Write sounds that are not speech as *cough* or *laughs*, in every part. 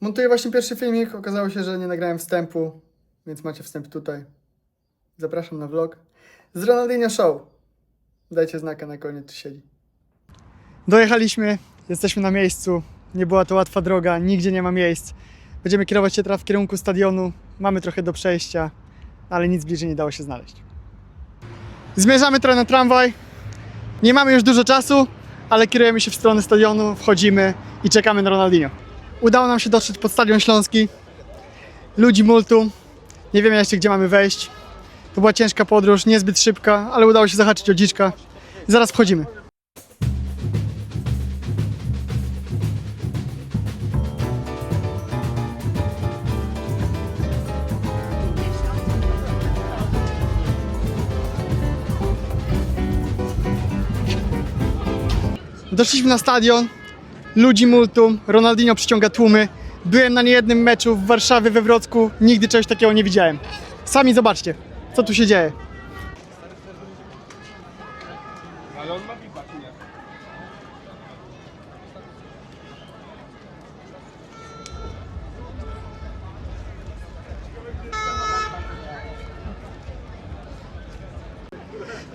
Montuję właśnie pierwszy filmik. Okazało się, że nie nagrałem wstępu, więc macie wstęp tutaj. Zapraszam na vlog z Ronaldinho Show. Dajcie znaka na koniec, czy siedzi. Dojechaliśmy, jesteśmy na miejscu. Nie była to łatwa droga, nigdzie nie ma miejsc. Będziemy kierować się teraz w kierunku stadionu. Mamy trochę do przejścia, ale nic bliżej nie dało się znaleźć. Zmierzamy trochę na tramwaj. Nie mamy już dużo czasu, ale kierujemy się w stronę stadionu, wchodzimy i czekamy na Ronaldinho. Udało nam się dotrzeć pod Stadion Śląski. Ludzi multum. Nie wiemy jeszcze, gdzie mamy wejść. To była ciężka podróż, niezbyt szybka, ale udało się zahaczyć o dziczka. Zaraz wchodzimy. Doszliśmy na stadion, ludzi multum, Ronaldinho przyciąga tłumy. Byłem na niejednym meczu w Warszawie, we Wrocku, nigdy czegoś takiego nie widziałem. Sami zobaczcie, co tu się dzieje.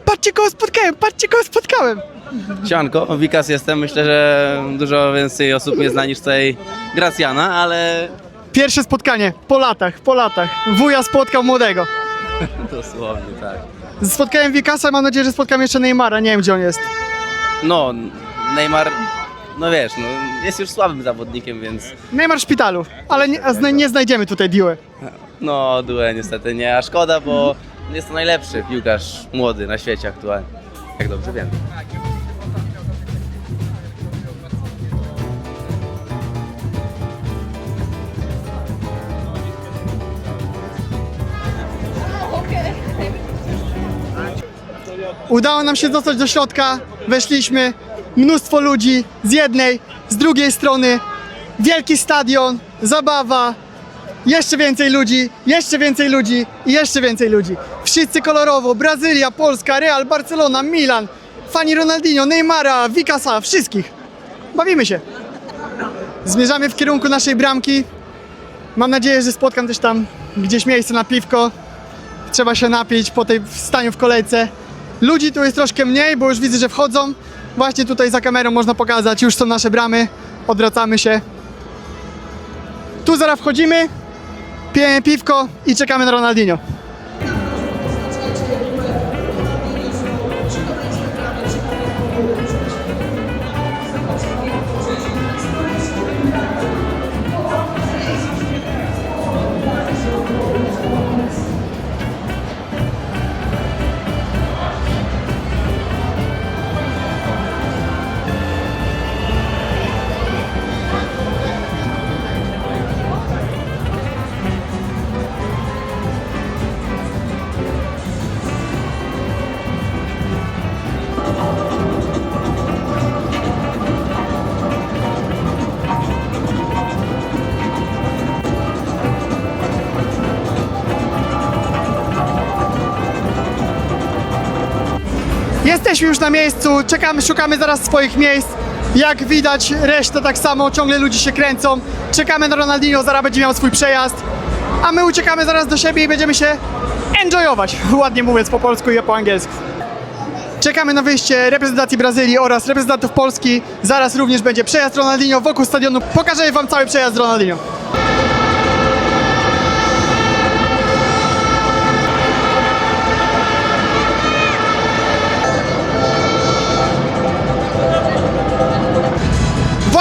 Patrzcie kogo spotkałem, patrzcie kogo spotkałem! Sianko, Wikas jestem. Myślę, że dużo więcej osób mnie zna niż tutaj Gracjana, ale Pierwsze spotkanie, po latach, po latach. Wuja spotkał młodego. *laughs* dosłownie tak. Spotkałem Wikasa, mam nadzieję, że spotkam jeszcze Neymara, nie wiem gdzie on jest. No, Neymar, no wiesz, no, jest już słabym zawodnikiem, więc Neymar w szpitalu, ale nie, a zna- nie znajdziemy tutaj Diły. no, Due niestety nie, a szkoda, bo jest to najlepszy piłkarz młody na świecie aktualnie. Jak dobrze wiem. Udało nam się dostać do środka, weszliśmy, mnóstwo ludzi z jednej, z drugiej strony, wielki stadion, zabawa, jeszcze więcej ludzi, jeszcze więcej ludzi i jeszcze więcej ludzi. Wszyscy kolorowo, Brazylia, Polska, Real, Barcelona, Milan, fani Ronaldinho, Neymara, Wikasa, wszystkich. Bawimy się. Zmierzamy w kierunku naszej bramki. Mam nadzieję, że spotkam też tam gdzieś miejsce na piwko. Trzeba się napić po tej staniu w kolejce. Ludzi tu jest troszkę mniej, bo już widzę, że wchodzą. Właśnie tutaj za kamerą można pokazać, już są nasze bramy. Odwracamy się. Tu zaraz wchodzimy, pijemy piwko i czekamy na Ronaldinho. Jesteśmy już na miejscu, czekamy, szukamy zaraz swoich miejsc. Jak widać, reszta tak samo, ciągle ludzie się kręcą. Czekamy na Ronaldinho, zaraz będzie miał swój przejazd. A my uciekamy zaraz do siebie i będziemy się enjoyować, *laughs* ładnie mówiąc po polsku i po angielsku. Czekamy na wyjście reprezentacji Brazylii oraz reprezentantów Polski. Zaraz również będzie przejazd Ronaldinho wokół stadionu. Pokażę wam cały przejazd Ronaldinho.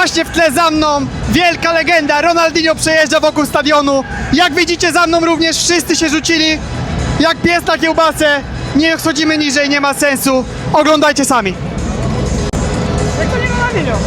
Właśnie w tle za mną wielka legenda Ronaldinho przejeżdża wokół stadionu. Jak widzicie za mną również wszyscy się rzucili jak pies na kiełbasę. Nie schodzimy niżej, nie ma sensu. Oglądajcie sami. Jak to nie Ronaldinho?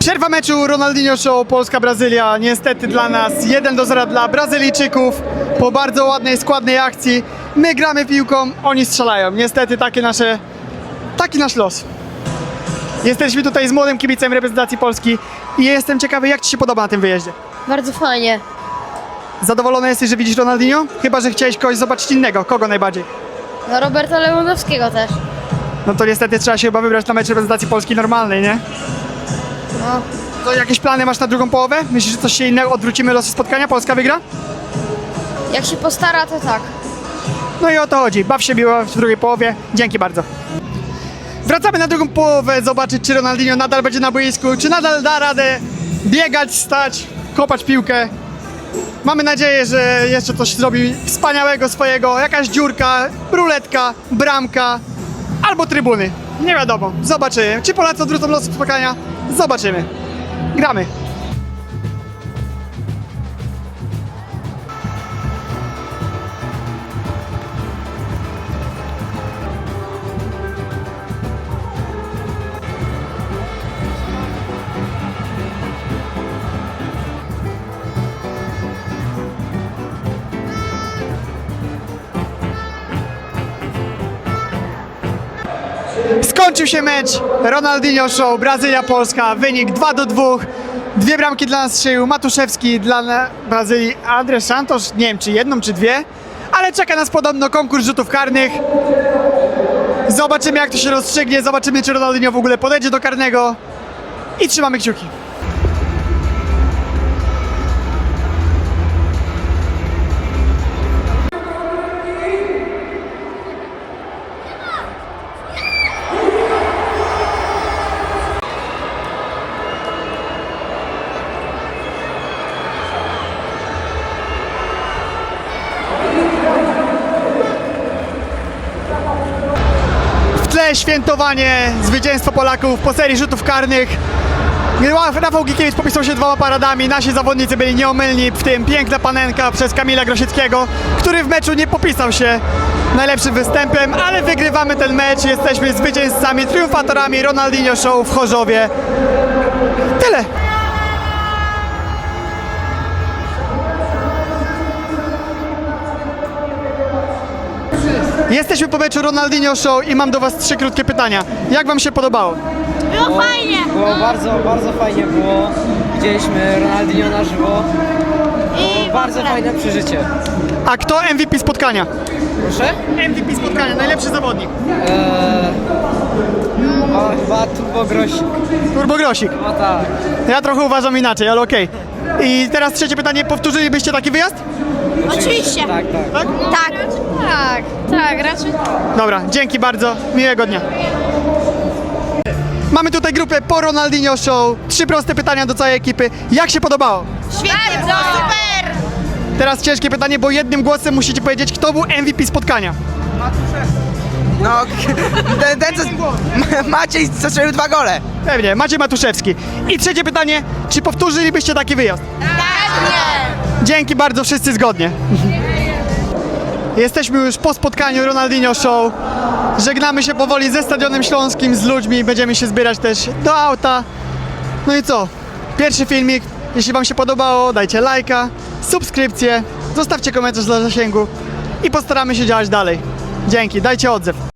Przerwa meczu Ronaldinho Show Polska-Brazylia. Niestety dla nas 1 do 0 dla Brazylijczyków po bardzo ładnej, składnej akcji. My gramy piłką, oni strzelają. Niestety takie nasze, taki nasz los. Jesteśmy tutaj z młodym kibicem reprezentacji Polski i jestem ciekawy, jak Ci się podoba na tym wyjeździe. Bardzo fajnie. Zadowolony jesteś, że widzisz Ronaldinho? Chyba, że chciałeś kogoś zobaczyć innego. Kogo najbardziej? No Roberta Lewandowskiego też. No to niestety trzeba się chyba wybrać na mecz reprezentacji Polski normalnej, nie? No, To jakieś plany masz na drugą połowę? Myślisz, że coś się innego? Odwrócimy losy spotkania? Polska wygra? jak się postara, to tak. No i o to chodzi. Baw się miło w drugiej połowie. Dzięki bardzo. Wracamy na drugą połowę, zobaczyć czy Ronaldinho nadal będzie na boisku, czy nadal da radę biegać, stać, kopać piłkę. Mamy nadzieję, że jeszcze coś zrobi wspaniałego swojego, jakaś dziurka, ruletka, bramka albo trybuny. Nie wiadomo, zobaczymy. Czy Polacy odwrócą losy spotkania? Zobaczymy. Gramy. Skończył się mecz Ronaldinho Show, Brazylia-Polska, wynik 2 do 2. Dwie bramki dla nas strzelił Matuszewski dla Brazylii, Andres Santos, nie wiem czy jedną czy dwie, ale czeka nas podobno konkurs rzutów karnych. Zobaczymy jak to się rozstrzygnie, zobaczymy czy Ronaldinho w ogóle podejdzie do karnego i trzymamy kciuki. Świętowanie zwycięstwa Polaków po serii rzutów karnych. Rafał Gikiewicz popisał się dwoma paradami. Nasi zawodnicy byli nieomylni, w tym piękna panenka przez Kamila Grosickiego, który w meczu nie popisał się najlepszym występem, ale wygrywamy ten mecz. Jesteśmy zwycięzcami, triumfatorami Ronaldinho Show w Chorzowie. Tyle. Jesteśmy po meczu Ronaldinho Show i mam do Was trzy krótkie pytania. Jak Wam się podobało? Było fajnie! Było bardzo, bardzo fajnie było. Widzieliśmy Ronaldinho na żywo. I Bardzo fajne przeżycie. A kto MVP spotkania? Proszę? MVP spotkania, najlepszy zawodnik. Eee, chyba, chyba Turbo Grosik. Turbo Grosik. No tak. Ja trochę uważam inaczej, ale okej. I teraz trzecie pytanie, powtórzylibyście taki wyjazd? Oczywiście. Tak, tak. Tak? Tak. Tak, tak, raczej. Dobra, dzięki bardzo, miłego dnia. Mamy tutaj grupę po Ronaldinho Show. Trzy proste pytania do całej ekipy. Jak się podobało? Świetnie, super! Teraz ciężkie pytanie, bo jednym głosem musicie powiedzieć, kto był MVP spotkania. No, *laughs* ten, ten co... *laughs* Maciej strzelił dwa gole. Pewnie, Maciej Matuszewski. I trzecie pytanie, czy powtórzylibyście taki wyjazd? Pewnie! Dzięki bardzo, wszyscy zgodnie. Jesteśmy już po spotkaniu Ronaldinho Show. Żegnamy się powoli ze Stadionem Śląskim, z ludźmi. Będziemy się zbierać też do auta. No i co? Pierwszy filmik. Jeśli Wam się podobało, dajcie lajka, subskrypcję, zostawcie komentarz dla zasięgu i postaramy się działać dalej. Dzięki, dajcie odzew.